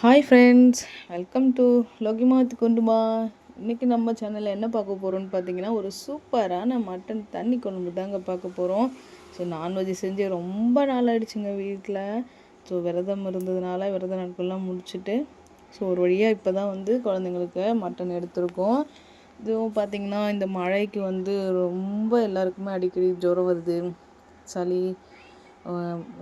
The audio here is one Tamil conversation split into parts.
ஹாய் ஃப்ரெண்ட்ஸ் வெல்கம் டு லோகிமாத் குண்டுமா இன்றைக்கி நம்ம சேனலில் என்ன பார்க்க போகிறோம்னு பார்த்தீங்கன்னா ஒரு சூப்பரான மட்டன் தண்ணி குழம்பு தாங்க பார்க்க போகிறோம் ஸோ நான்வெஜ் செஞ்சு ரொம்ப நாள் ஆகிடுச்சுங்க வீட்டில் ஸோ விரதம் இருந்ததுனால விரத நாட்கள்லாம் முடிச்சுட்டு ஸோ ஒரு வழியாக இப்போ தான் வந்து குழந்தைங்களுக்கு மட்டன் எடுத்திருக்கோம். இதுவும் பார்த்திங்கன்னா இந்த மழைக்கு வந்து ரொம்ப எல்லாருக்குமே அடிக்கடி ஜுரம் வருது சளி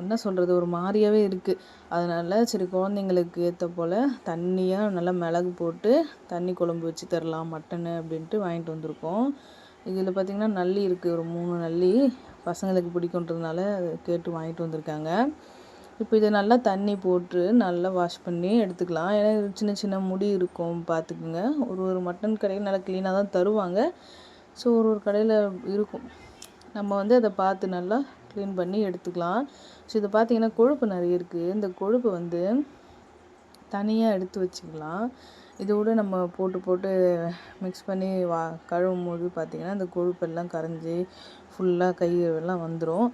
என்ன சொல்கிறது ஒரு மாதிரியாவே இருக்குது அதனால் சரி குழந்தைங்களுக்கு ஏற்ற போல் தண்ணியாக நல்லா மிளகு போட்டு தண்ணி குழம்பு வச்சு தரலாம் மட்டனு அப்படின்ட்டு வாங்கிட்டு வந்திருக்கோம். இதில் பார்த்திங்கன்னா நல்லி இருக்குது ஒரு மூணு நல்லி. பசங்களுக்கு பிடிக்குன்றதுனால கேட்டு வாங்கிட்டு வந்திருக்காங்க. இப்போ இதை நல்லா தண்ணி போட்டு நல்லா வாஷ் பண்ணி எடுத்துக்கலாம். ஏன்னா சின்ன சின்ன முடி இருக்கும் பார்த்துக்குங்க ஒரு ஒரு மட்டன் கடையில் நல்லா க்ளீனாக தான் தருவாங்க. ஸோ ஒரு ஒரு கடையில் இருக்கும். நம்ம வந்து அதை பார்த்து நல்லா க்ளீன் பண்ணி எடுத்துக்கலாம். ஸோ இது பார்த்தீங்கன்னா கொழுப்பு நிறைய இருக்குது இந்த கொழுப்பு வந்து தனியாக எடுத்து வச்சுக்கலாம். இதோட நம்ம போட்டு போட்டு மிக்ஸ் பண்ணி வா கழுவும் போது பார்த்திங்கன்னா இந்த கொழுப்பெல்லாம் கரைஞ்சி ஃபுல்லாக கை எல்லாம் வந்துடும்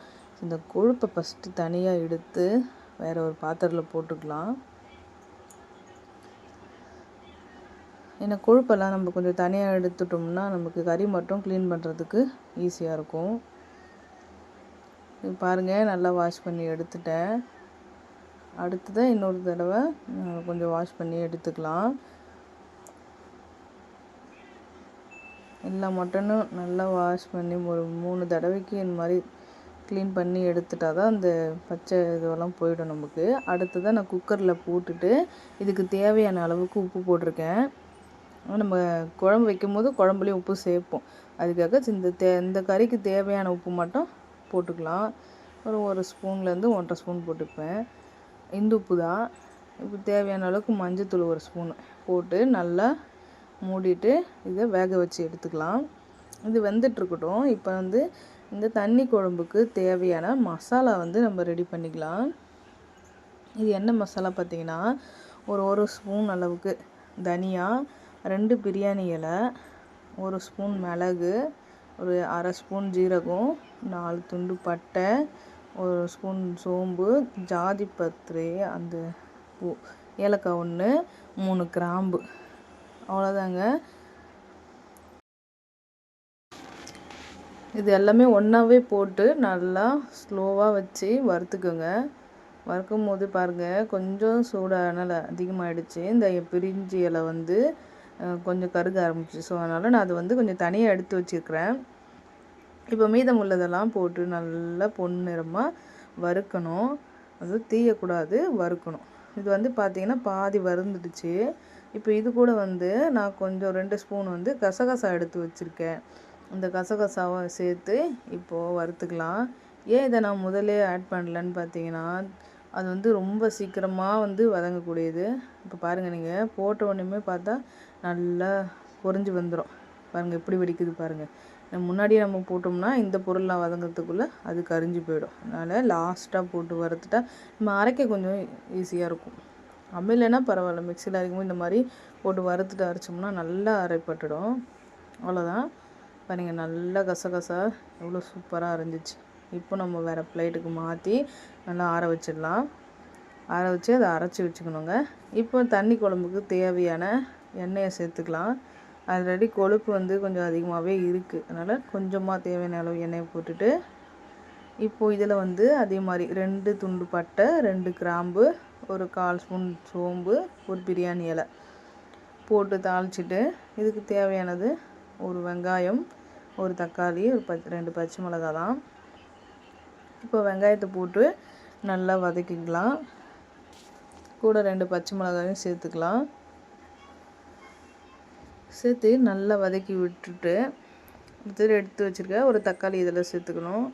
இந்த கொழுப்பை ஃபஸ்ட்டு தனியாக எடுத்து வேறு ஒரு பாத்திரத்தில் போட்டுக்கலாம். ஏன்னா கொழுப்பெல்லாம் நம்ம கொஞ்சம் தனியாக எடுத்துட்டோம்னா நமக்கு கறி மட்டும் க்ளீன் பண்ணுறதுக்கு ஈஸியாக இருக்கும். பாருங்கள் நல்லா வாஷ் பண்ணி எடுத்துட்டேன். அடுத்ததாக இன்னொரு தடவை கொஞ்சம் வாஷ் பண்ணி எடுத்துக்கலாம். எல்லா மட்டனும் நல்லா வாஷ் பண்ணி ஒரு மூணு தடவைக்கு இந்த மாதிரி க்ளீன் பண்ணி எடுத்துட்டா தான் அந்த பச்சை இதுவெல்லாம் போயிடும் நமக்கு. அடுத்ததாக நான் குக்கரில் போட்டுட்டு இதுக்கு தேவையான அளவுக்கு உப்பு போட்டிருக்கேன். நம்ம குழம்பு வைக்கும் போது குழம்புலேயும் உப்பு சேர்ப்போம். அதுக்காக இந்த தே இந்த கறிக்கு தேவையான உப்பு மட்டும் போட்டுக்கலாம். ஒரு ஒரு ஸ்பூன்லேருந்து ஒன்றரை ஸ்பூன் போட்டுப்பேன். இந்து உப்பு தான். இப்போ தேவையான அளவுக்கு மஞ்சத்தூள் ஒரு ஸ்பூன் போட்டு நல்லா மூடிட்டு இதை வேக வச்சு எடுத்துக்கலாம். இது வெந்துட்டுருக்கட்டும். இப்போ வந்து இந்த தண்ணி குழம்புக்கு தேவையான மசாலா வந்து நம்ம ரெடி பண்ணிக்கலாம். இது என்ன மசாலா பார்த்திங்கன்னா ஒரு ஒரு ஸ்பூன் அளவுக்கு தனியா ரெண்டு பிரியாணி இலை ஒரு ஸ்பூன் மிளகு ஒரு அரை ஸ்பூன் ஜீரகம் நாலு துண்டு பட்டை ஒரு ஸ்பூன் சோம்பு ஜாதி பத்திரி அந்த பூ ஏலக்காய் ஒன்று மூணு கிராம்பு. அவ்வளோதாங்க இது எல்லாமே ஒன்றாவே போட்டு நல்லா ஸ்லோவாக வச்சு வறுத்துக்கோங்க. வறுக்கும் போது பாருங்கள் கொஞ்சம் சூடானால் அதிகமாகிடுச்சு இந்த பிரிஞ்சி இலை வந்து கொஞ்சம் கருக ஆரம்பிச்சு. ஸோ அதனால் நான் அதை வந்து கொஞ்சம் தனியாக எடுத்து வச்சுருக்கிறேன். இப்போ மீதம் உள்ளதெல்லாம் போட்டு நல்லா பொன்னிறமாக வறுக்கணும். அது தீயக்கூடாது வறுக்கணும். இது வந்து பார்த்திங்கன்னா பாதி வறுந்துடுச்சு. இப்போ இது கூட வந்து நான் கொஞ்சம் ரெண்டு ஸ்பூன் வந்து கசகசா எடுத்து வச்சுருக்கேன். இந்த கசகசாவை சேர்த்து இப்போது வறுத்துக்கலாம். ஏன் இதை நான் முதலே ஆட் பண்ணலன்னு பார்த்தீங்கன்னா அது வந்து ரொம்ப சீக்கிரமாக வந்து வதங்கக்கூடியது. இப்போ பாருங்கள் நீங்கள் போட்ட உடனேமே பார்த்தா நல்லா பொரிஞ்சு வந்துடும் பாருங்கள் எப்படி வெடிக்குது பாருங்கள் முன்னாடியே நம்ம போட்டோம்னா இந்த பொருள்லாம் வதங்கிறதுக்குள்ளே அது கரிஞ்சு போயிடும். அதனால் லாஸ்ட்டாக போட்டு வறுத்துட்டா நம்ம அரைக்க கொஞ்சம் ஈஸியாக இருக்கும். அப்படி பரவாயில்ல மிக்சியில் அரைக்கும்போது இந்த மாதிரி போட்டு வறுத்துட்டு அரைச்சோம்னா நல்லா அரைப்பட்டுடும். அவ்வளோதான் பாருங்க நல்லா கசகசா எவ்வளோ சூப்பராக அரைஞ்சிச்சு. இப்போ நம்ம வேறு பிளேட்டுக்கு மாற்றி நல்லா ஆற வச்சிடலாம். ஆற வச்சு அதை அரைச்சி வச்சுக்கணுங்க. இப்போ தண்ணி குழம்புக்கு தேவையான எண்ணெயை சேர்த்துக்கலாம். ஆல்ரெடி கொழுப்பு வந்து கொஞ்சம் அதிகமாகவே இருக்குது அதனால் கொஞ்சமாக தேவையான அளவு எண்ணெயை போட்டுட்டு இப்போது இதில் வந்து அதே மாதிரி ரெண்டு துண்டு பட்டை ரெண்டு கிராம்பு ஒரு கால் ஸ்பூன் சோம்பு ஒரு பிரியாணி இலை போட்டு தாளிச்சிட்டு இதுக்கு தேவையானது ஒரு வெங்காயம் ஒரு தக்காளி ஒரு பச் ரெண்டு பச்சை மிளகாய் தான் இப்போ வெங்காயத்தை போட்டு நல்லா வதக்கிக்கலாம். கூட ரெண்டு பச்சை மிளகாயும் சேர்த்துக்கலாம். சேர்த்து நல்லா வதக்கி விட்டுட்டு அடுத்தது எடுத்து வச்சுருக்க ஒரு தக்காளி இதில் சேர்த்துக்கணும்.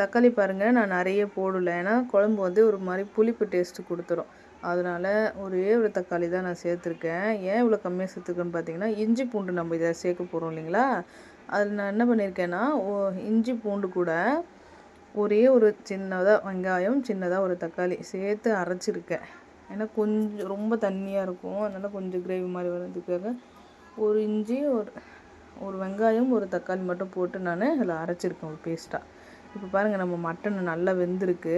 தக்காளி பாருங்கள் நான் நிறைய போடலை. ஏன்னா குழம்பு வந்து ஒரு மாதிரி புளிப்பு டேஸ்ட்டு கொடுத்துரும். அதனால் ஒரே ஒரு தக்காளி தான் நான் சேர்த்துருக்கேன். ஏன் இவ்வளோ கம்மியாக சேர்த்துக்கன்னு பார்த்தீங்கன்னா இஞ்சி பூண்டு நம்ம இதை சேர்க்க போகிறோம் இல்லைங்களா? அதில் நான் என்ன பண்ணியிருக்கேன்னா ஓ இஞ்சி பூண்டு கூட ஒரே ஒரு சின்னதாக வெங்காயம் சின்னதாக ஒரு தக்காளி சேர்த்து அரைச்சிருக்கேன். ஏன்னா கொஞ்சம் ரொம்ப தண்ணியாக இருக்கும். அதனால் கொஞ்சம் கிரேவி மாதிரி வர்றதுக்காக ஒரு இஞ்சி ஒரு ஒரு வெங்காயம் ஒரு தக்காளி மட்டும் போட்டு நான் அதில் அரைச்சிருக்கேன் ஒரு பேஸ்ட்டாக இப்போ பாருங்கள் நம்ம மட்டன் நல்லா வெந்திருக்கு.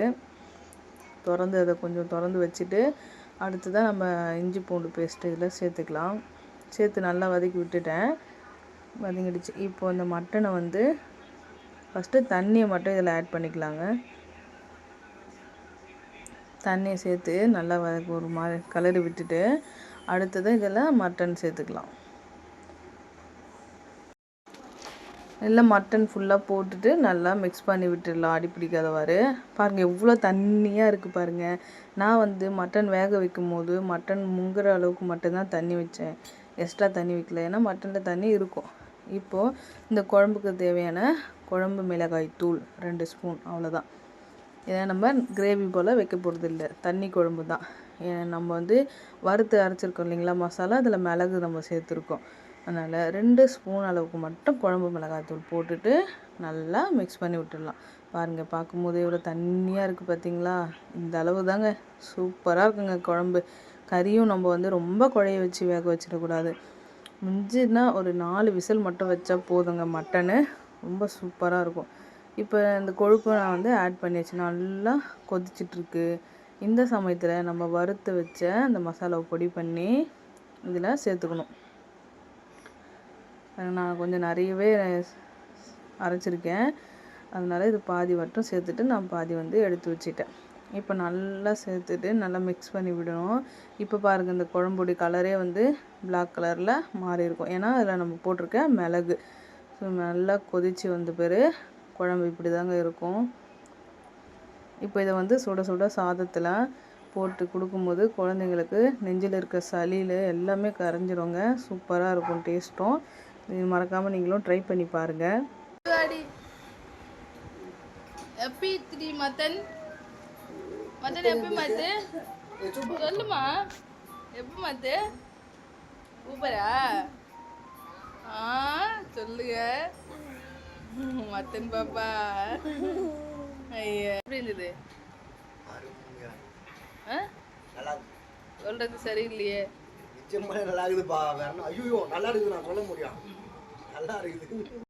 திறந்து அதை கொஞ்சம் திறந்து வச்சுட்டு அடுத்ததான் நம்ம இஞ்சி பூண்டு பேஸ்ட்டு இதில் சேர்த்துக்கலாம். சேர்த்து நல்லா வதக்கி விட்டுட்டேன். வதங்கிடுச்சு. இப்போ அந்த மட்டனை வந்து ஃபஸ்ட்டு தண்ணியை மட்டும் இதில் ஆட் பண்ணிக்கலாங்க. தண்ணியை சேர்த்து நல்லா ஒரு மாதிரி கலரி விட்டுட்டு அடுத்தது இதில் மட்டன் சேர்த்துக்கலாம். நல்லா மட்டன் ஃபுல்லாக போட்டுட்டு நல்லா மிக்ஸ் பண்ணி விட்டுடலாம். அடி பிடிக்காதவாறு. பாருங்கள் எவ்வளோ தண்ணியாக இருக்குது பாருங்கள் நான் வந்து மட்டன் வேக வைக்கும் போது மட்டன் முங்குற அளவுக்கு மட்டும்தான் தண்ணி வச்சேன். எக்ஸ்ட்ரா தண்ணி வைக்கல. ஏன்னா மட்டனில் தண்ணி இருக்கும். இப்போது இந்த குழம்புக்கு தேவையான குழம்பு மிளகாய் தூள் ரெண்டு ஸ்பூன் அவ்வளோதான் ஏன்னா நம்ம கிரேவி போல் வைக்க போகிறது இல்லை தண்ணி குழம்பு தான். நம்ம வந்து வறுத்து அரைச்சிருக்கோம் இல்லைங்களா மசாலா? அதில் மிளகு நம்ம சேர்த்துருக்கோம். அதனால் ரெண்டு ஸ்பூன் அளவுக்கு மட்டும் குழம்பு மிளகாய்த்தூள் போட்டுட்டு நல்லா மிக்ஸ் பண்ணி விட்டுடலாம். பாருங்கள் பார்க்கும்போது எவ்வளோ தண்ணியாக இருக்குது பார்த்தீங்களா? இந்த அளவு தாங்க. சூப்பராக இருக்குங்க குழம்பு. கறியும் நம்ம வந்து ரொம்ப குழைய வச்சு வேக வச்சிடக்கூடாது. மிஞ்சினா ஒரு நாலு விசில் மட்டும் வச்சா போதுங்க மட்டனு. ரொம்ப சூப்பராக இருக்கும். இப்போ இந்த கொழுப்பை நான் வந்து ஆட் பண்ணியாச்சு. நல்லா கொதிச்சிட்ருக்கு. இந்த சமயத்தில் நம்ம வறுத்து வச்ச அந்த மசாலாவை பொடி பண்ணி இதில் சேர்த்துக்கணும். நான் கொஞ்சம் நிறையவே அரைச்சிருக்கேன். அதனால் இது பாதி மட்டும் சேர்த்துட்டு நான் பாதி வந்து எடுத்து வச்சிட்டேன். இப்போ நல்லா சேர்த்துட்டு நல்லா மிக்ஸ் பண்ணி விடணும். இப்போ பாருங்கள் இந்த குழம்புடைய கலரே வந்து பிளாக் கலரில் மாறி இருக்கும் ஏன்னா அதில் நம்ம போட்டிருக்க மிளகு. ஸோ நல்லா கொதித்து வந்த பிறகு குழம்பு இப்படி தாங்க இருக்கும். இப்போ இதை வந்து சுட சுட சாதத்தில் போட்டு கொடுக்கும்போது குழந்தைங்களுக்கு நெஞ்சில் இருக்க சளியில் எல்லாமே கரைஞ்சிருங்க. சூப்பராக இருக்கும் டேஸ்ட்டும். மறக்காமல் நீங்களும் ட்ரை பண்ணி பாருங்கள் எப்பி த்ரீ மட்டன்? மட்டன் எப்பி சொல்லுமா. எப்போ மாத்து சூப்பரா ஆ சொல்லுங்க. மத்தன் பாப்பா. ஐயா எப்படி இருந்தது? ஆ? சொல்றது சரியில்லையே. நிச்சயமா நல்லா இருக்குதுப்பா வேற ஐயோ நல்லா இருக்குது நான் சொல்ல முடியும். நல்லா இருக்குது.